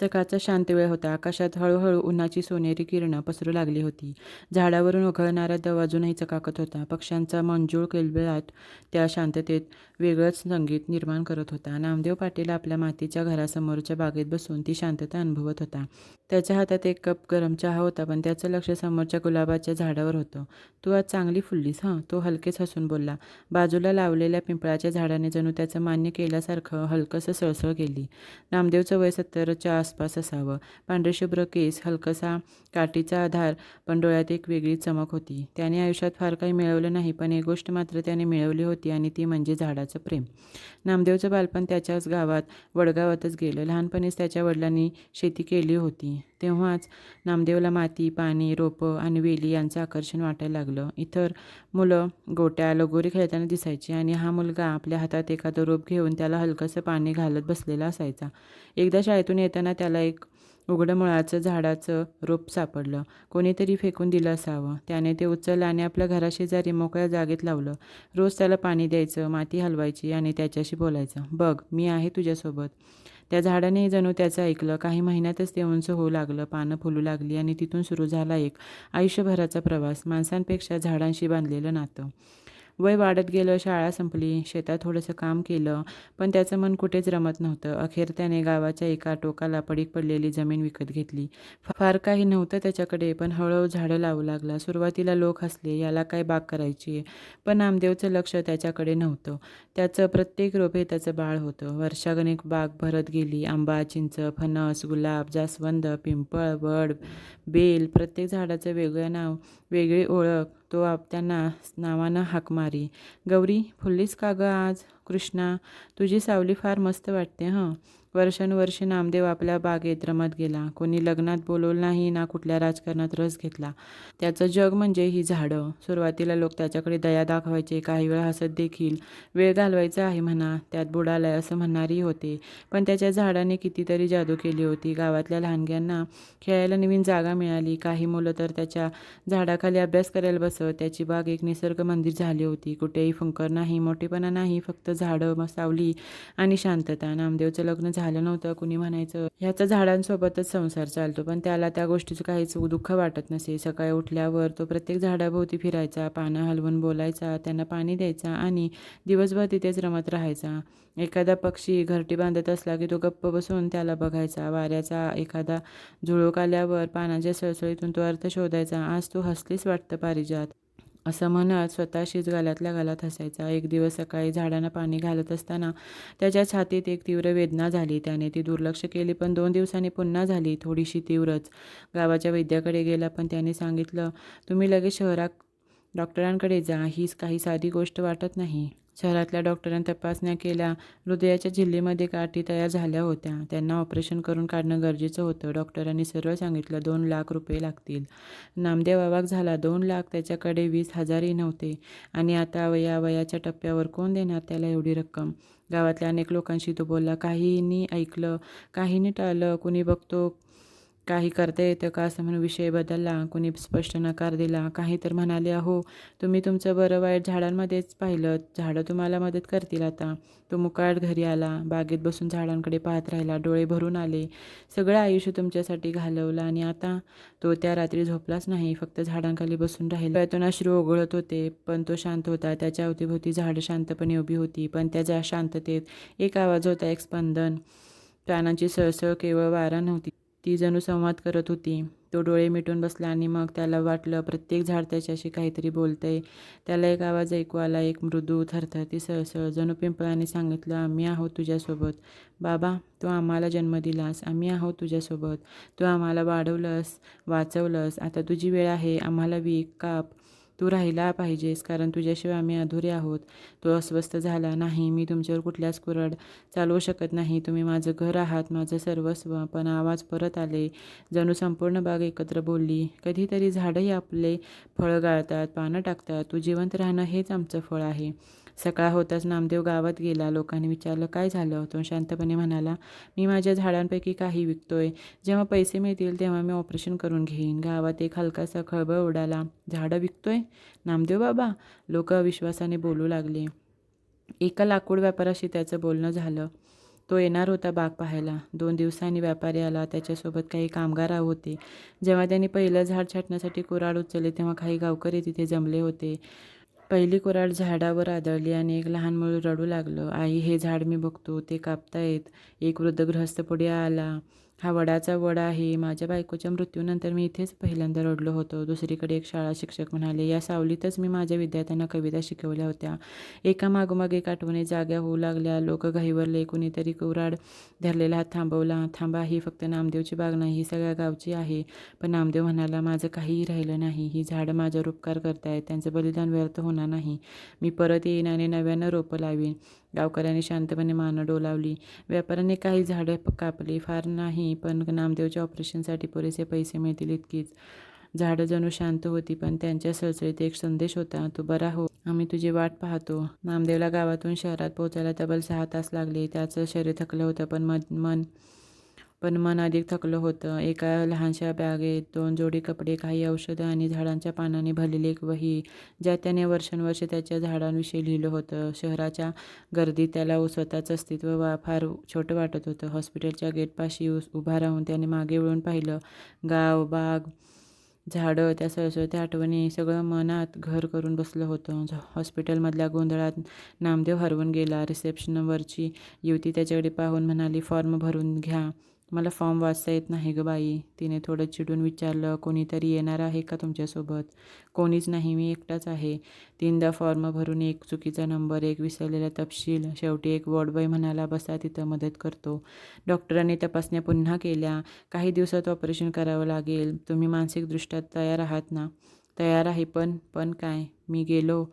सकाळचा शांत वेळ होता. आकाशात हळूहळू उन्हाची सोनेरी किरणं पसरू लागली होती. झाडावरून उघळणारा दव अजूनही चकाकत होता. पक्ष्यांचा मंजूळ किलबिलाट त्या शांततेत वेगळंच संगीत निर्माण करत होता. नामदेव पाटील आपल्या मातीच्या घरासमोरच्या बागेत बसून ती शांतता अनुभवत होता. त्याच्या हातात एक कप गरम चहा होता पण त्याचं लक्ष समोरच्या गुलाबाच्या झाडावर होतं. तू आज चांगली फुललीस हं? तो हलकेच हसून बोलला. बाजूला लावलेल्या पिंपळाच्या झाडाने जणू त्याचं मान्य केल्यासारखं हलकंसं सळसळ केली. नामदेवचं वय सत्तरच्या आसपास असावं. पांढरे शुभ्र केस हलकसा काठीचा आधार पण डोळ्यात एक वेगळी चमक होती. त्याने आयुष्यात फार काही मिळवलं नाही पण एक गोष्ट मात्र त्याने मिळवली होती आणि ती म्हणजे झाडाचं प्रेम. नामदेवचं बालपण त्याच्याच गावात वडगावातच गेलं. लहानपणीच त्याच्या वडिलांनी शेती केली होती. तेव्हाच नामदेवला माती पाणी रोपं आणि वेली यांचं आकर्षण वाटायला लागलं. इतर मुलं गोट्या लगोरी खेळताना दिसायची आणि हा मुलगा आपल्या हातात एखादं रोप घेऊन त्याला हलकंसं पाणी घालत बसलेला असायचा. एकदा शाळेतून येताना त्याला एक उघडं मुळाचं झाडाचं रोप सापडलं. कोणीतरी फेकून दिलं असावं. त्याने ते उचललं आणि आपल्या घराशेजारी मोकळ्या जागेत लावलं. रोज त्याला पाणी द्यायचं माती हलवायची आणि त्याच्याशी बोलायचं. बघ मी आहे तुझ्यासोबत. त्या झाडाने जणू त्याचं ऐकलं. काही महिन्यातच ते उंच होऊ लागलं पानं फुलू लागली आणि तिथून सुरू झाला एक आयुष्यभराचा प्रवास माणसांपेक्षा झाडांशी बांधलेलं नातं. वय वाढत गेलं शाळा संपली शेतात थोडंसं काम केलं पण त्याचं मन कुठेच रमत नव्हतं. अखेर त्याने गावाच्या एका टोकाला पडीक पडलेली जमीन विकत घेतली. फार काही नव्हतं त्याच्याकडे पण हळूहळू झाडं लावू लागला. सुरुवातीला लोक हसले याला काय बाग करायची? आहे पण नामदेवचं लक्ष त्याच्याकडे नव्हतं. त्याचं प्रत्येक रोपे त्याचं बाळ होतं. वर्षागणिक बाग भरत गेली. आंबा चिंच फणस गुलाब जास्वंद पिंपळ वड बेल प्रत्येक झाडाचं वेगळं नाव वेगळी ओळख तो आप त्यांना नावानं हाक मारी गौरी फुललीस का गं आज? कृष्णा तुझी सावली फार मस्त वाटते हं. वर्षानुवर्षे नामदेव आपल्या बागेत रमत गेला. कोणी लग्नात बोलवलं नाही ना कुठल्या राजकारणात रस घेतला. त्याचं जग म्हणजे ही झाडं. सुरुवातीला लोक त्याच्याकडे दया दाखवायचे काही वेळा हसत देखील वेळ घालवायचा आहे म्हणा त्यात बुडालाय असं म्हणणारी होते. पण त्याच्या झाडाने कितीतरी जादू केली होती. गावातल्या लहानग्यांना खेळायला नवीन जागा मिळाली. काही मुलं तर त्याच्या झाडाखाली अभ्यास करायला बसत. त्याची बाग एक निसर्ग मंदिर झाली होती. कुठेही फुंकर नाही मोठेपणा नाही फक्त झाडं मसावली आणि शांतता. नामदेवचं लग्न झालं नव्हतं कुणी म्हणायचं ह्याचा झाडांसोबतच संसार चालतो पण त्याला त्या गोष्टीचं काहीच दुःख वाटत नसे. सकाळी उठल्यावर तो प्रत्येक झाडाभोवती फिरायचा पानं हलवून बोलायचा त्यांना पाणी द्यायचा आणि दिवसभर तिथेच रमत राहायचा. एखादा पक्षी घरटी बांधत असला की तो गप्प बसून त्याला बघायचा. वाऱ्याचा एखादा झुळूक आल्यावर पानाच्या सळसळीतून तो अर्थ शोधायचा. आज तू हसलीस वाटतं पारिजात. असं म्हणत स्वतःशीच गालातल्या गालात हसायचा. एक दिवस सकाळी झाडांना पाणी घालत असताना त्याच्या छातीत एक तीव्र वेदना झाली. त्याने ती दुर्लक्ष केली पण दोन दिवसांनी पुन्हा झाली थोडीशी तीव्रच. गावाच्या वैद्याकडे गेला पण त्याने सांगितलं तुम्ही लगेच शहरात डॉक्टरांकडे जा. हीच काही साधी गोष्ट वाटत नाही. शहरातल्या डॉक्टरांनी तपासण्या केल्या. हृदयाच्या झिल्लीमध्ये गाठी तयार झाल्या होत्या. त्यांना ऑपरेशन करून काढणं गरजेचं होतं. डॉक्टरांनी सर्व सांगितलं. दोन लाख रुपये लागतील. नामदेव अवाक झाला. दोन लाख त्याच्याकडे वीस हजारही नव्हते. आणि आता या वयाच्या टप्प्यावर कोण देणार त्याला एवढी रक्कम? गावातल्या अनेक लोकांशी तो बोलला काहींनी ऐकलं काहींनी टाळलं कुणी बघतो काही करता येतं का? असं म्हणून विषय बदलला कुणी स्पष्ट नकार दिला काही तर म्हणाले अहो तुम्ही तुमचं बरं वाईट झाडांमध्येच पाहिलं. झाडं तुम्हाला मदत करतील आता. तो मुकाट घरी आला बागेत बसून झाडांकडे पाहत राहिला डोळे भरून आले. सगळं आयुष्य तुमच्यासाठी घालवलं आणि आता तो त्या रात्री झोपलाच नाही फक्त झाडांखाली बसून राहिला. त्यातून अश्रू ओघळत होते पण तो शांत होता. त्याच्या अवतीभोवती झाडं शांतपणे उभी होती पण त्याच्या शांततेत एक आवाज होता एक स्पंदन. प्राणांची सळसळ केवळ वारा नव्हती. ती जणू संवाद करत होती. तो डोळे मिटून बसला आणि मग त्याला वाटलं प्रत्येक झाड त्याच्याशी काहीतरी बोलतंय. त्याला एक आवाज ऐकू आला एक मृदू थरथरती सळसळ. जणू पिंपळाने सांगितलं आम्ही आहोत तुझ्यासोबत. बाबा तू आम्हाला जन्म दिलास. आम्ही आहोत तुझ्यासोबत. तू आम्हाला वाढवलंस वाचवलंस. आता तुझी वेळ आहे. आम्हाला वीक काप तू राहिला पाहिजेस कारण तुझ्याशिवाय आम्ही अधुरे आहोत. तो अस्वस्थ झाला नाही मी तुमच्यावर कुठल्याच कुरड चालवू शकत नाही. तुम्ही माझं घर आहात माझं सर्वस्व पण आवाज परत आले. जणू संपूर्ण बाग एकत्र बोलली. कधीतरी झाडंही आपले फळं गाळतात पानं टाकतात. तू जिवंत राहणं हेच आमचं फळ आहे. सकाळ होताच नामदेव गावात गेला. लोकांनी विचारलं काय झालं? तो शांतपणे म्हणाला मी माझ्या झाडांपैकी काही विकतोय. जेव्हा पैसे मिळतील तेव्हा मी ऑपरेशन करून घेईन. गावात एक हलकासा खळबळ उडाला झाडं विकतोय? नामदेव बाबा? लोक अविश्वासाने बोलू लागले. एका लाकूड व्यापाराशी त्याचं बोलणं झालं. तो येणार होता बाग पाहायला. दोन दिवसांनी व्यापारी आला. त्याच्यासोबत काही कामगार होते. जेव्हा त्यांनी पहिलं झाड छाटण्यासाठी कुराड उचलले तेव्हा काही गावकरी तिथे जमले होते. पहिली कुऱ्हाड झाडावर आदळली आणि एक लहान मूल रडू लागलं. आई हे झाड मी बघतो ते कापतायत. एक वृद्ध गृहस्थ पुढे आला. हा वडाचा वडा आहे माझ्या बायकोच्या मृत्यूनंतर मी इथेच पहिल्यांदा रडलो होतो. दुसरीकडे एक शाळा शिक्षक म्हणाले या सावलीतच मी माझ्या विद्यार्थ्यांना कविता शिकवल्या होत्या. एका मागोमाग एक आठवणी जाग्या होऊ लागल्या. लोक घाईवरले कुणीतरी कुराड धरलेला हात थांबवला. थांबा ही फक्त नामदेवची बाग नाही ही सगळ्या गावची आहे. पण नामदेव म्हणाला माझं काहीही राहिलं नाही. ही झाडं माझ्यावर उपकार करतायत. त्यांचं बलिदान व्यर्थ होणार नाही. मी परत येईन आणि नव्यानं रोपं लावीन. गावकऱ्यांनी शांतपणे मानं डोलावली. व्यापाऱ्याने काही झाडं कापली. फार नाही पण नामदेवच्या ऑपरेशनसाठी पुरेसे पैसे मिळतील इतकीच. झाडं जणू शांत होती पण त्यांच्या सळसळीत एक संदेश होता तू बरा हो. आम्ही तुझी वाट पाहतो. नामदेवला गावातून शहरात पोहोचायला तब्बल सहा तास लागले. त्याचं शरीर थकलं होतं पण मन मन पण मन अधिक थकलं होतं. एका लहानशा बॅगेत दोन जोडी कपडे काही औषधं आणि झाडांच्या पानाने भरलेली एक वही ज्या त्याने वर्षानुवर्ष त्याच्या झाडांविषयी लिहिलं होतं. शहराच्या गर्दीत त्याला स्वतःचं अस्तित्व वा फार छोटं वाटत होतं. हॉस्पिटलच्या गेटपाशी उभा राहून त्याने मागे वळून पाहिलं. गाव बाग झाडं त्या सरस्वती आठवणी सगळं मनात घर करून बसलं होतं. झ- हॉस्पिटलमधल्या गोंधळात नामदेव हरवून गेला. रिसेप्शनवरची युवती त्याच्याकडे पाहून म्हणाली फॉर्म भरून घ्या. मला फॉर्म वाचता येत नाही ग बाई. तिने थोडं चिडून विचारलं कोणीतरी येणार आहे का तुमच्यासोबत? कोणीच नाही मी एकटाच आहे. तीनदा फॉर्म भरून एक चुकीचा नंबर एक विसरलेला तपशील शेवटी एक वॉर्डबॉय म्हणाला बसा तिथं मदत करतो. डॉक्टरांनी तपासण्या पुन्हा केल्या. काही दिवसात ऑपरेशन करावं लागेल. तुम्ही मानसिकदृष्ट्या तयार आहात ना? तयार आहे पण पण काय? मी गेलो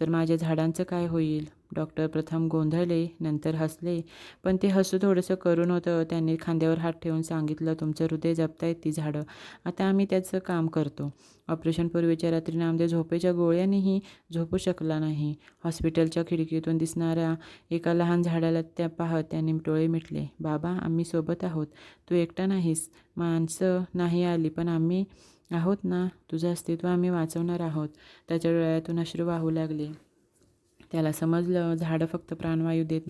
तर माझ्या झाडांचं काय होईल? डॉक्टर प्रथम गोंधळले नंतर हसले. पण ते हसू थोडंसं करून होतं. त्यांनी खांद्यावर हात ठेवून सांगितलं तुमचं हृदय जपतायत ती झाडं. आता आम्ही त्याचं काम करतो. ऑपरेशनपूर्वीच्या रात्री नामदेव झोपेच्या गोळ्यानेही झोपू शकला नाही. हॉस्पिटलच्या खिडकीतून दिसणाऱ्या एका लहान झाडाला त्या पाहत त्यांनी डोळे मिटले. बाबा आम्ही सोबत आहोत. तू एकटा नाहीस. माणसं नाही आली पण आम्ही आहोत ना? तुझं अस्तित्व आम्ही वाचवणार आहोत. त्याच्या डोळ्यातून अश्रू वाहू लागले. त्याला समजलं झाडं फक्त प्राणवायू देत.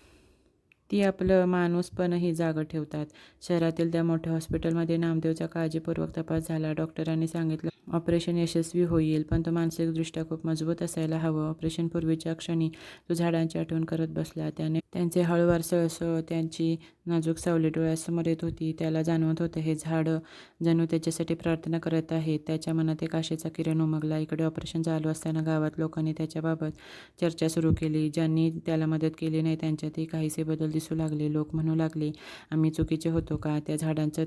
ती आपलं माणूसपणही जागं ठेवतात. शहरातील त्या मोठ्या हॉस्पिटलमध्ये नामदेवचा काळजीपूर्वक तपास झाला. डॉक्टरांनी सांगितलं ऑपरेशन यशस्वी होईल. पण तो मानसिकदृष्ट्या खूप मजबूत असायला हवं. ऑपरेशनपूर्वीच्या क्षणी तो झाडांची आठवण करत बसला. त्याने त्यांचे हळूवार सळसळ त्यांची नाजूक सावली डोळ्यासमोर येत होती. त्याला जाणवत होतं हे झाडं जणू त्याच्यासाठी प्रार्थना करत आहे त्याच्या मनात एक आशेचा किरण उमगला. इकडे ऑपरेशन चालू असताना गावात लोकांनी त्याच्याबाबत चर्चा सुरू केली. ज्यांनी त्याला मदत केली नाही त्यांच्यातही काहीसे बदल दिसू लागले. लोक म्हणू लागले आम्ही चुकीचे होतो का? त्या झाडांचं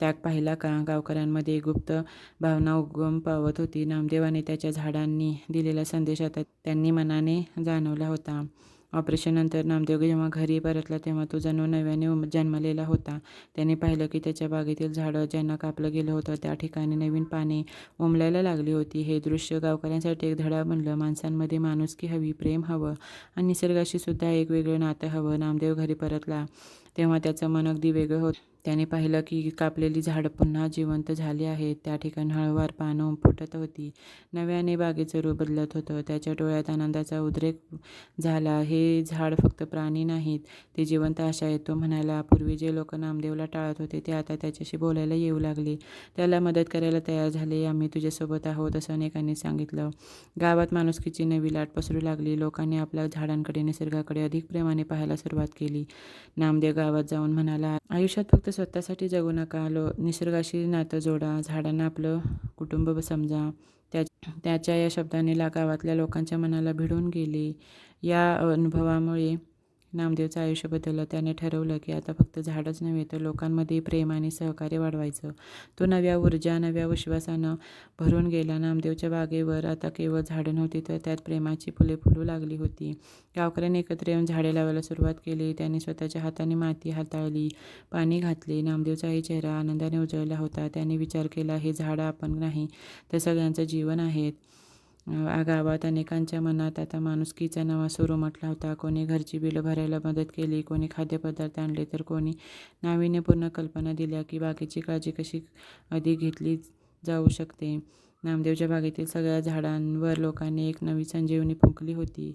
त्याग पाहिला. का गावकऱ्यांमध्ये गुप्त भावना उगम पावत होती. नामदेवाने त्याच्या झाडांनी दिलेला संदेश आता त्यांनी मनाने जाणवला होता. ऑपरेशननंतर नामदेव जेव्हा घरी परतला तेव्हा तो जणू नव्याने उम- जन्मलेला होता. त्याने पाहिलं की त्याच्या बागेतील झाडं ज्यांना कापलं गेलं होतं त्या ठिकाणी नवीन पाने उमलायला लागली होती. हे दृश्य गावकऱ्यांसाठी एक धडा बनलं. माणसांमध्ये माणुसकी हवी प्रेम हवं आणि निसर्गाशी सुद्धा एक वेगळं नातं हवं. नामदेव घरी परतला तेव्हा त्याचं मन अगदी वेगळं होतं त्याने पाहिलं की कापलेली झाडं पुन्हा जिवंत झाली आहेत. त्या ठिकाणी हळूवार पानं फुटत होती. नव्याने बागेचं रूप बदलत होतं. त्याच्या डोळ्यात आनंदाचा उद्रेक झाला. हे झाड फक्त प्राणी नाहीत ते जिवंत आशा आहेत तो म्हणाला पूर्वी जे लोक नामदेवला टाळत होते ते आता त्याच्याशी बोलायला येऊ लागले. त्याला मदत करायला तयार झाले. आम्ही तुझ्यासोबत आहोत असं अनेकांनी सांगितलं. गावात माणुसकीची नवी लाट पसरू लागली. लोकांनी आपल्या झाडांकडे निसर्गाकडे अधिक प्रेमाने पाहायला सुरुवात केली. नामदेव गावात जाऊन म्हणाला आयुष्यात फक्त स्वतःसाठी जगू नका. लो निसर्गाशी नातं जोडा. झाडांना आपलं कुटुंब समजा. त्या त्याच्या या शब्दाने ला गावातल्या लोकांच्या मनाला भिडून गेले. या अनुभवामुळे नामदेवचं आयुष्य बदललं. त्याने ठरवलं की आता फक्त झाडच नव्हे तर लोकांमध्ये प्रेम आणि सहकार्य वाढवायचं. तो नव्या ऊर्जा नव्या विश्वासानं भरून गेला. नामदेवच्या बागेवर आता केवळ झाडं नव्हती तर त्यात प्रेमाची फुले फुलू लागली होती. गावकऱ्यांनी एकत्र येऊन झाडे लावायला सुरुवात केली. त्यांनी स्वतःच्या हाताने माती हाताळली पाणी घातले. नामदेवचाही चेहरा आनंदाने उजळला होता. त्याने विचार केला हे झाडं आपण नाही तर सगळ्यांचं जीवन आहेत गावात अनेकांच्या मनात आता माणुसकीचा नवा सुरू म्हटला होता कोणी घरची बिलं भरायला मदत केली कोणी खाद्यपदार्थ आणले तर कोणी नाविन्यपूर्ण कल्पना दिल्या की बागेची काळजी कशी अधिक घेतली जाऊ शकते नामदेवच्या बागेतील सगळ्या झाडांवर लोकांनी एक नवी संजीवनी फुंकली होती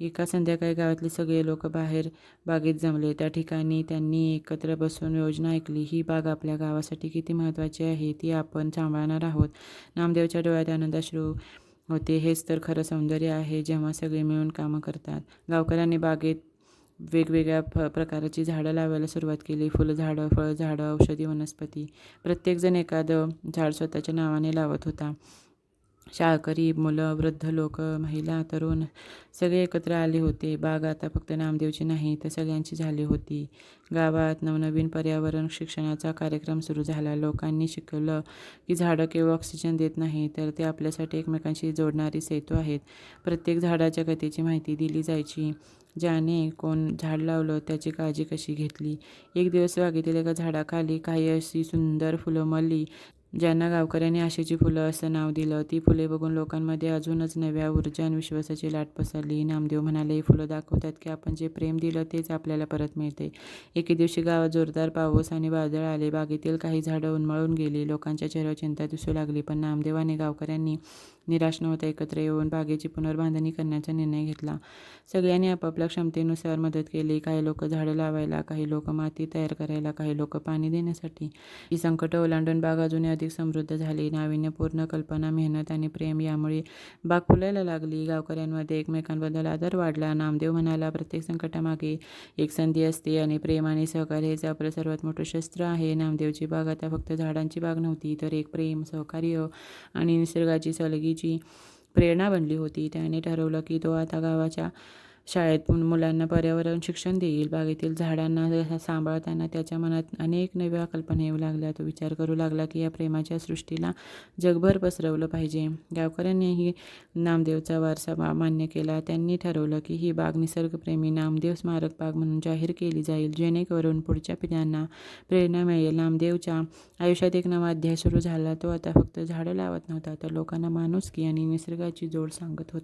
एका संध्याकाळी गावातले सगळे लोक बाहेर बागेत जमले. त्या ठिकाणी त्यांनी एकत्र बसून योजना ऐकली. ही बाग आपल्या गावासाठी किती महत्त्वाची आहे, ती आपण सांभाळणार आहोत. नामदेवच्या डोळ्यात आनंदाश्रू होते. हेच तर खरं सौंदर्य आहे, जेव्हा सगळे मिळून कामं करतात. गावकऱ्यांनी बागेत वेगवेगळ्या फ प्रकारची झाडं लावायला सुरुवात केली. फुलझाडं, फळझाडं, औषधी वनस्पती. प्रत्येकजण एखादं झाड स्वतःच्या नावाने लावत होता. शाळकरी, मुलं, वृद्ध लोक, महिला, तरुण सगळे एकत्र आले होते. बाग आता फक्त नामदेवची नाही, तर सगळ्यांची झाली होती. गावात नवनवीन पर्यावरण शिक्षणाचा कार्यक्रम सुरू झाला. लोकांनी शिकवलं की झाडं केवळ ऑक्सिजन देत नाही तर ते आपल्यासाठी एकमेकांशी जोडणारी सेतू आहेत. प्रत्येक झाडाच्या कथेची माहिती दिली जायची. ज्याने कोण झाड लावलं, त्याची काळजी कशी घेतली. एक दिवस बागेतील एका झाडाखाली काही अशी सुंदर फुलं मल्ली ज्यांना गावकऱ्यांनी आशेची फुलं असं नाव दिलं. ती फुले बघून लोकांमध्ये अजूनच नव्या ऊर्जा आणि विश्वासाची लाट पसरली. नामदेव म्हणाले, ही फुलं दाखवतात की आपण जे प्रेम दिलं तेच आपल्याला परत मिळते. एके दिवशी गावात जोरदार पाऊस आणि वादळ आले. बागेतील काही झाडं उन्मळून गेली. लोकांच्या चेहऱ्यावर चिंता दिसू लागली. पण नामदेव आणि गावकऱ्यांनी निराश न होता एकत्र येऊन बागेची पुनर्बांधणी करण्याचा निर्णय घेतला. सगळ्यांनी आपापल्या क्षमतेनुसार मदत केली. काही लोक झाडं लावायला, काही लोक माती तयार करायला, काही लोक पाणी देण्यासाठी. ही संकटं ओलांडून बाग अजूनही अधिक समृद्ध झाली. नाविन्यपूर्ण कल्पना, मेहनत आणि प्रेम यामुळे बाग फुलायला लागली. गावकऱ्यांमध्ये एकमेकांबद्दल आदर वाढला. नामदेव म्हणाला, प्रत्येक संकटामागे एक संधी असते आणि प्रेम आणि सहकार्य हेच आपलं सर्वात मोठं शस्त्र आहे. नामदेवची बाग आता फक्त झाडांची बाग नव्हती, तर एक प्रेम, सहकार्य आणि निसर्गाची सलगी जी प्रेरणा बनली होती. त्याने ठरवलं की तो आता गावाच्या शाळेत मुलांना पर्यावरण शिक्षण देईल. बागेतील झाडांना सांभाळताना त्याच्या मनात अनेक नव्या कल्पना येऊ लागल्या. तो विचार करू लागला की या प्रेमाच्या सृष्टीला जगभर पसरवलं पाहिजे. गावकऱ्यांनीही नामदेवचा वारसा मान्य केला. त्यांनी ठरवलं की ही बाग निसर्गप्रेमी नामदेव स्मारक बाग म्हणून जाहीर केली जाईल, जेणेकरून पुढच्या पिढ्यांना प्रेरणा मिळेल. नामदेवच्या आयुष्यात एक नवा अध्याय सुरू झाला. तो आता फक्त झाडं लावत नव्हता, तर लोकांना माणुसकी आणि निसर्गाची जोड सांगत होता.